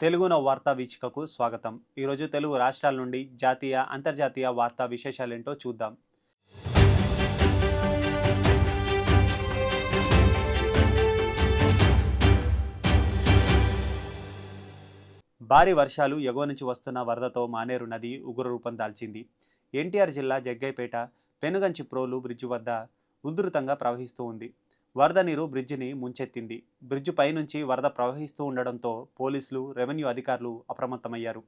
తెలుగున వార్తా వీక్షికకు స్వాగతం. ఈరోజు తెలుగు రాష్ట్రాల నుండి జాతీయ అంతర్జాతీయ వార్తా విశేషాలేంటో చూద్దాం. భారీ వర్షాలు ఎగువ నుంచి వస్తున్న వరదతో మానేరు నది ఉగ్ర రూపం దాల్చింది. ఎన్టీఆర్ జిల్లా జగ్గైపేట పెనుగంచి ప్రోలు బ్రిడ్జి వద్ద ఉధృతంగా ప్రవహిస్తూ ఉంది. వరద నీరు బ్రిడ్జిని ముంచెత్తింది. బ్రిడ్జి పైనుంచి వరద ప్రవహిస్తూ ఉండడంతో పోలీసులు రెవెన్యూ అధికారులు అప్రమత్తమయ్యారు.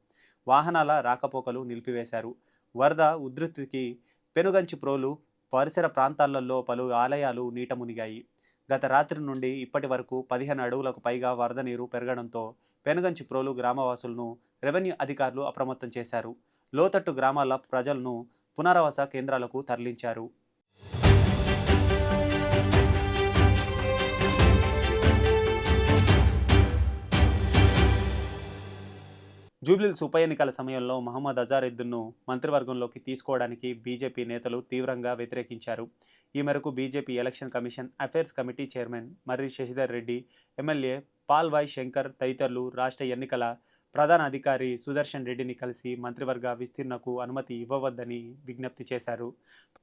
వాహనాల రాకపోకలు నిలిపివేశారు. వరద ఉధృతికి పెనుగంచి ప్రోలు పరిసర ప్రాంతాలలో పలు ఆలయాలు నీట మునిగాయి. గత రాత్రి నుండి ఇప్పటి వరకు పదిహేను అడుగులకు పైగా వరద నీరు పెరగడంతో పెనుగంచి ప్రోలు గ్రామవాసులను రెవెన్యూ అధికారులు అప్రమత్తం చేశారు. లోతట్టు గ్రామాల ప్రజలను పునరావాస కేంద్రాలకు తరలించారు. జూబ్లీల్స్ ఉప ఎన్నికల సమయంలో మహమ్మద్ అజారుద్దీన్ను మంత్రివర్గంలోకి తీసుకోవడానికి బీజేపీ నేతలు తీవ్రంగా వ్యతిరేకించారు. ఈ మేరకు BJP election commission affairs committee chairman Marri Shashidhar Reddy MLA Palvai Shankar తదితరులు రాష్ట్ర ఎన్నికల ప్రధాన అధికారి సుదర్శన్ రెడ్డిని కలిసి మంత్రివర్గ విస్తీర్ణకు అనుమతి ఇవ్వవద్దని విజ్ఞప్తి చేశారు.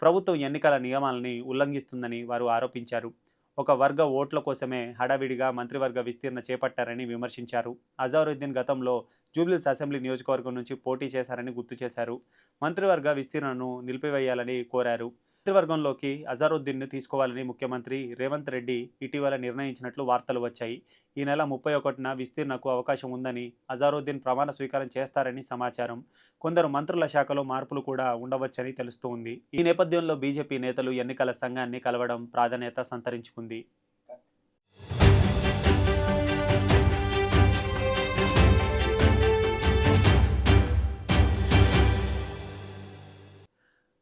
ప్రభుత్వం ఎన్నికల నియమాలని ఉల్లంఘిస్తుందని వారు ఆరోపించారు. ఒక వర్గ ఓట్ల కోసమే హడావిడిగా మంత్రివర్గ విస్తీర్ణ చేపట్టారని విమర్శించారు. అజారుద్దీన్ గతంలో జూబ్లీస్ అసెంబ్లీ నియోజకవర్గం నుంచి పోటీ చేశారని గుర్తు చేశారు. మంత్రివర్గ విస్తీర్ణను నిలిపివేయాలని కోరారు. మంత్రివర్గంలోకి అజారుద్దీన్ను తీసుకోవాలని ముఖ్యమంత్రి రేవంత్ రెడ్డి ఇటీవల నిర్ణయించినట్లు వార్తలు వచ్చాయి. ఈ నెల ముప్పై ఒకటిన విస్తీర్ణకు అవకాశం ఉందని అజారుద్దీన్ ప్రమాణ స్వీకారం చేస్తారని సమాచారం. కొందరు మంత్రుల శాఖలో మార్పులు కూడా ఉండవచ్చని తెలుస్తోంది. ఈ నేపథ్యంలో బీజేపీ నేతలు ఎన్నికల సంఘాన్ని కలవడం ప్రాధాన్యత సంతరించుకుంది.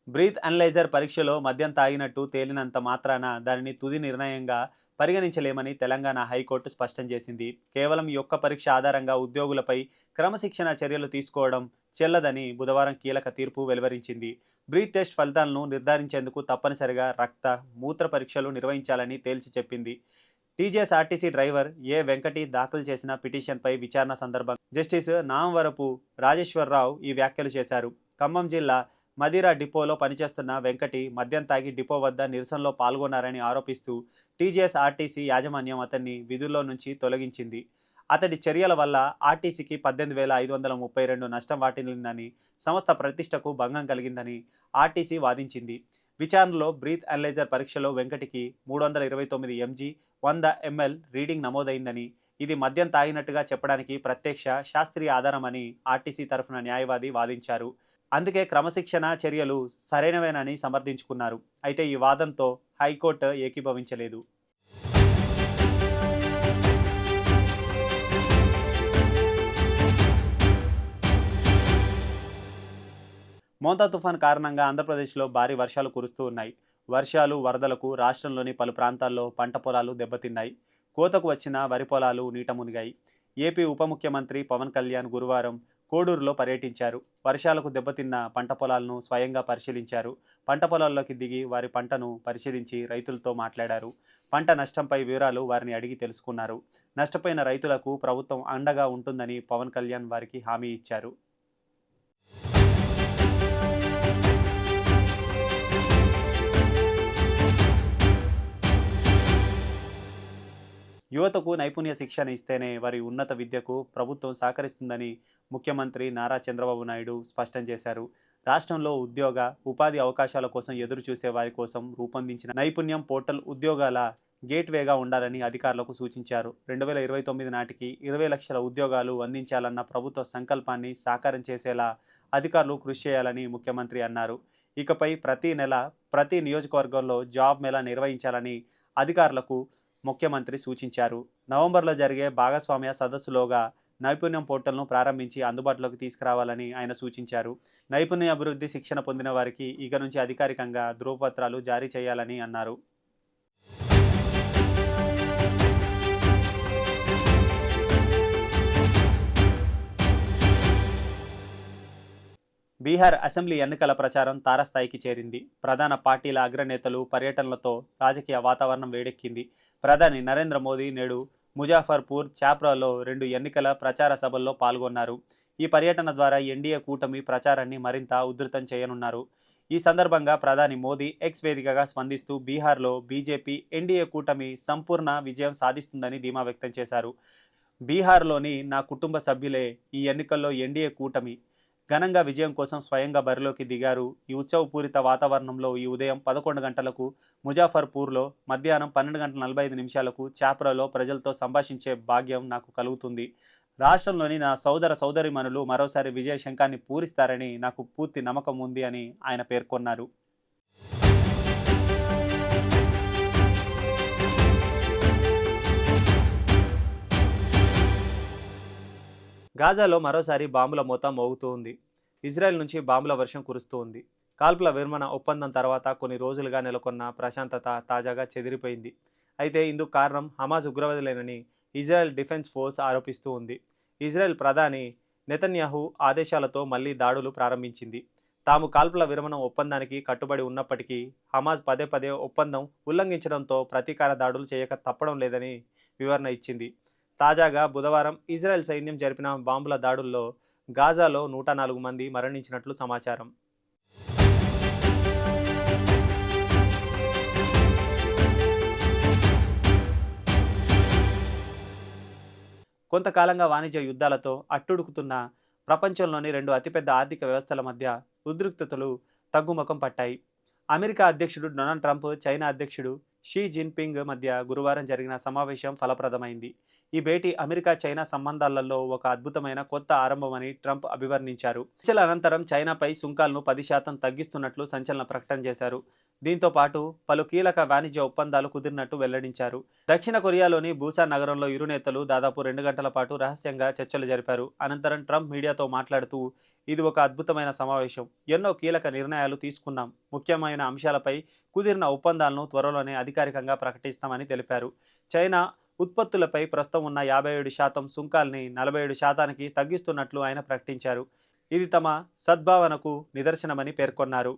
బ్రీత్ అనలైజర్ పరీక్షలో మద్యం తాగినట్టు తేలినంత మాత్రాన దానిని తుది నిర్ణయంగా పరిగణించలేమని తెలంగాణ హైకోర్టు స్పష్టం చేసింది. కేవలం యొక్క పరీక్ష ఆధారంగా ఉద్యోగులపై క్రమశిక్షణ చర్యలు తీసుకోవడం చెల్లదని బుధవారం కీలక తీర్పు వెలువరించింది. బ్రీత్ టెస్ట్ ఫలితాలను నిర్ధారించేందుకు తప్పనిసరిగా రక్త మూత్ర పరీక్షలు నిర్వహించాలని తేల్చి చెప్పింది. టీజీఎస్ఆర్టీసీ డ్రైవర్ ఏ వెంకటి దాఖలు చేసిన పిటిషన్పై విచారణ సందర్భంగా జస్టిస్ నామవరపు రాజేశ్వరరావు ఈ వ్యాఖ్యలు చేశారు. ఖమ్మం జిల్లా మదిరా డిపోలో పనిచేస్తున్న వెంకటి మద్యం తాగి డిపో వద్ద నిరసనలో పాల్గొన్నారని ఆరోపిస్తూ టీజీఎస్ ఆర్టీసీ యాజమాన్యం అతన్ని విధుల్లో నుంచి తొలగించింది. అతడి చర్యల వల్ల ఆర్టీసీకి పద్దెనిమిది వేల ఐదు వందల ముప్పై రెండు నష్టం వాటిల్లిందని సంస్థ ప్రతిష్టకు భంగం కలిగిందని ఆర్టీసీ వాదించింది. విచారణలో బ్రీత్ అనలైజర్ పరీక్షలో వెంకటికి మూడు వందల ఇరవై తొమ్మిది ఎంజీ వంద ఎంఎల్ రీడింగ్ నమోదైందని ఇది మద్యం తాగినట్టుగా చెప్పడానికి ప్రత్యక్ష శాస్త్రీయ ఆధారమని ఆర్టీసీ తరఫున న్యాయవాది వాదించారు. అందుకే క్రమశిక్షణ చర్యలు సరైనవేనని సమర్థించుకున్నారు. అయితే ఈ వాదంతో హైకోర్టు ఏకీభవించలేదు. మోంతా తుఫాన్ కారణంగా ఆంధ్రప్రదేశ్లో భారీ వర్షాలు కురుస్తూ ఉన్నాయి. వర్షాలు వరదలకు రాష్ట్రంలోని పలు ప్రాంతాల్లో పంట పొలాలు దెబ్బతిన్నాయి. కోతకు వచ్చిన వరి పొలాలు నీట మునిగాయి. ఏపీ ఉప ముఖ్యమంత్రి పవన్ కళ్యాణ్ గురువారం కోడూరులో పర్యటించారు. వర్షాలకు దెబ్బతిన్న పంట పొలాలను స్వయంగా పరిశీలించారు. పంట పొలాల్లోకి దిగి వారి పంటను పరిశీలించి రైతులతో మాట్లాడారు. పంట నష్టంపై వివరాలు వారిని అడిగి తెలుసుకున్నారు. నష్టపోయిన రైతులకు ప్రభుత్వం అండగా ఉంటుందని పవన్ కళ్యాణ్ వారికి హామీ ఇచ్చారు. యువతకు నైపుణ్య శిక్షణ ఇస్తేనే వారి ఉన్నత విద్యకు ప్రభుత్వం సహకరిస్తుందని ముఖ్యమంత్రి నారా చంద్రబాబు నాయుడు స్పష్టం చేశారు. రాష్ట్రంలో ఉద్యోగ ఉపాధి అవకాశాల కోసం ఎదురు చూసే వారి కోసం రూపొందించిన నైపుణ్యం పోర్టల్ ఉద్యోగాల గేట్వేగా ఉండాలని అధికారులకు సూచించారు. రెండు వేల ఇరవై తొమ్మిది నాటికి ఇరవై లక్షల ఉద్యోగాలు అందించాలన్న ప్రభుత్వ సంకల్పాన్ని సాకారం చేసేలా అధికారులు కృషి చేయాలని ముఖ్యమంత్రి అన్నారు. ఇకపై ప్రతి నెల ప్రతి నియోజకవర్గంలో జాబ్ మేళా నిర్వహించాలని అధికారులకు ముఖ్యమంత్రి సూచించారు. నవంబర్లో జరిగే భాగస్వామ్య సదస్సులోగా నైపుణ్యం పోర్టల్ను ప్రారంభించి అందుబాటులోకి తీసుకురావాలని ఆయన సూచించారు. నైపుణ్య అభివృద్ధి శిక్షణ పొందిన వారికి ఇక నుంచి అధికారికంగా ధృవపత్రాలు జారీ చేయాలని అన్నారు. బీహార్ అసెంబ్లీ ఎన్నికల ప్రచారం తారస్థాయికి చేరింది. ప్రధాన పార్టీల అగ్రనేతలు పర్యటనలతో రాజకీయ వాతావరణం వేడెక్కింది. ప్రధాని నరేంద్ర మోదీ నేడు ముజాఫర్పూర్ చాప్రాలో రెండు ఎన్నికల ప్రచార సభల్లో పాల్గొన్నారు. ఈ పర్యటన ద్వారా ఎన్డీఏ కూటమి ప్రచారాన్ని మరింత ఉధృతం చేయనున్నారు. ఈ సందర్భంగా ప్రధాని మోదీ ఎక్స్ వేదికగా స్పందిస్తూ బీహార్లో బీజేపీ ఎన్డీఏ కూటమి సంపూర్ణ విజయం సాధిస్తుందని ధీమా వ్యక్తం చేశారు. బీహార్లోని నా కుటుంబ సభ్యులే ఈ ఎన్నికల్లో ఎన్డీఏ కూటమి ఘనంగా విజయం కోసం స్వయంగా బరిలోకి దిగారు. ఈ ఉత్సవపూరిత వాతావరణంలో ఈ ఉదయం పదకొండు గంటలకు ముజాఫర్పూర్లో మధ్యాహ్నం పన్నెండు గంటల నలభై ఐదు నిమిషాలకు చాప్రాలో ప్రజలతో సంభాషించే భాగ్యం నాకు కలుగుతుంది. రాష్ట్రంలోని నా సోదర సోదరిమణులు మరోసారి విజయ శంఖాన్ని పూరిస్తారని నాకు పూర్తి నమ్మకం ఉంది అని ఆయన పేర్కొన్నారు. గాజాలో మరోసారి బాంబుల మోత మోగుతూ ఉంది. ఇజ్రాయెల్ నుంచి బాంబుల వర్షం కురుస్తూ ఉంది. కాల్పుల విరమణ ఒప్పందం తర్వాత కొన్ని రోజులుగా నెలకొన్న ప్రశాంతత తాజాగా చెదిరిపోయింది. అయితే ఇందుకు కారణం హమాజ్ ఉగ్రవాదులేనని ఇజ్రాయెల్ డిఫెన్స్ ఫోర్స్ ఆరోపిస్తూ ఉంది. ఇజ్రాయెల్ ప్రధాని నెతన్యాహు ఆదేశాలతో మళ్ళీ దాడులు ప్రారంభించింది. తాము కాల్పుల విరమణ ఒప్పందానికి కట్టుబడి ఉన్నప్పటికీ హమాజ్ పదే పదే ఒప్పందం ఉల్లంఘించడంతో ప్రతీకార దాడులు చేయక తప్పడం లేదని వివరణ ఇచ్చింది. తాజాగా బుధవారం ఇజ్రాయెల్ సైన్యం జరిపిన బాంబుల దాడుల్లో గాజాలో నూట నాలుగు మంది మరణించినట్లు సమాచారం. కొంతకాలంగా వాణిజ్య యుద్ధాలతో అట్టుడుకుతున్న ప్రపంచంలోని రెండు అతిపెద్ద ఆర్థిక వ్యవస్థల మధ్య ఉద్రిక్తతలు తగ్గుముఖం పట్టాయి. అమెరికా అధ్యక్షుడు డొనాల్డ్ ట్రంప్ చైనా అధ్యక్షుడు షీ జిన్పింగ్ మధ్య గురువారం జరిగిన సమావేశం ఫలప్రదమైంది. ఈ భేటీ అమెరికా చైనా సంబంధాలలో ఒక అద్భుతమైన కొత్త ఆరంభమని ట్రంప్ అభివర్ణించారు. చర్చల అనంతరం చైనాపై సుంకాలను పది శాతం తగ్గిస్తున్నట్లు సంచలన ప్రకటన చేశారు. దీంతో పాటు పలు కీలక వాణిజ్య ఒప్పందాలు కుదిరినట్టు వెల్లడించారు. దక్షిణ కొరియాలోని బూసా నగరంలో ఇరు నేతలు దాదాపు రెండు గంటల పాటు రహస్యంగా చర్చలు జరిపారు. అనంతరం ట్రంప్ మీడియాతో మాట్లాడుతూ ఇది ఒక అద్భుతమైన సమావేశం. ఎన్నో కీలక నిర్ణయాలు తీసుకున్నాం. ముఖ్యమైన అంశాలపై కుదిరిన ఒప్పందాలను త్వరలోనే అధికారికంగా ప్రకటిస్తామని తెలిపారు. చైనా ఉత్పత్తులపై ప్రస్తుతం ఉన్న యాభై ఏడు శాతం సుంకాల్ని నలభై ఏడు శాతానికి తగ్గిస్తున్నట్లు ఆయన ప్రకటించారు. ఇది తమ సద్భావనకు నిదర్శనమని పేర్కొన్నారు.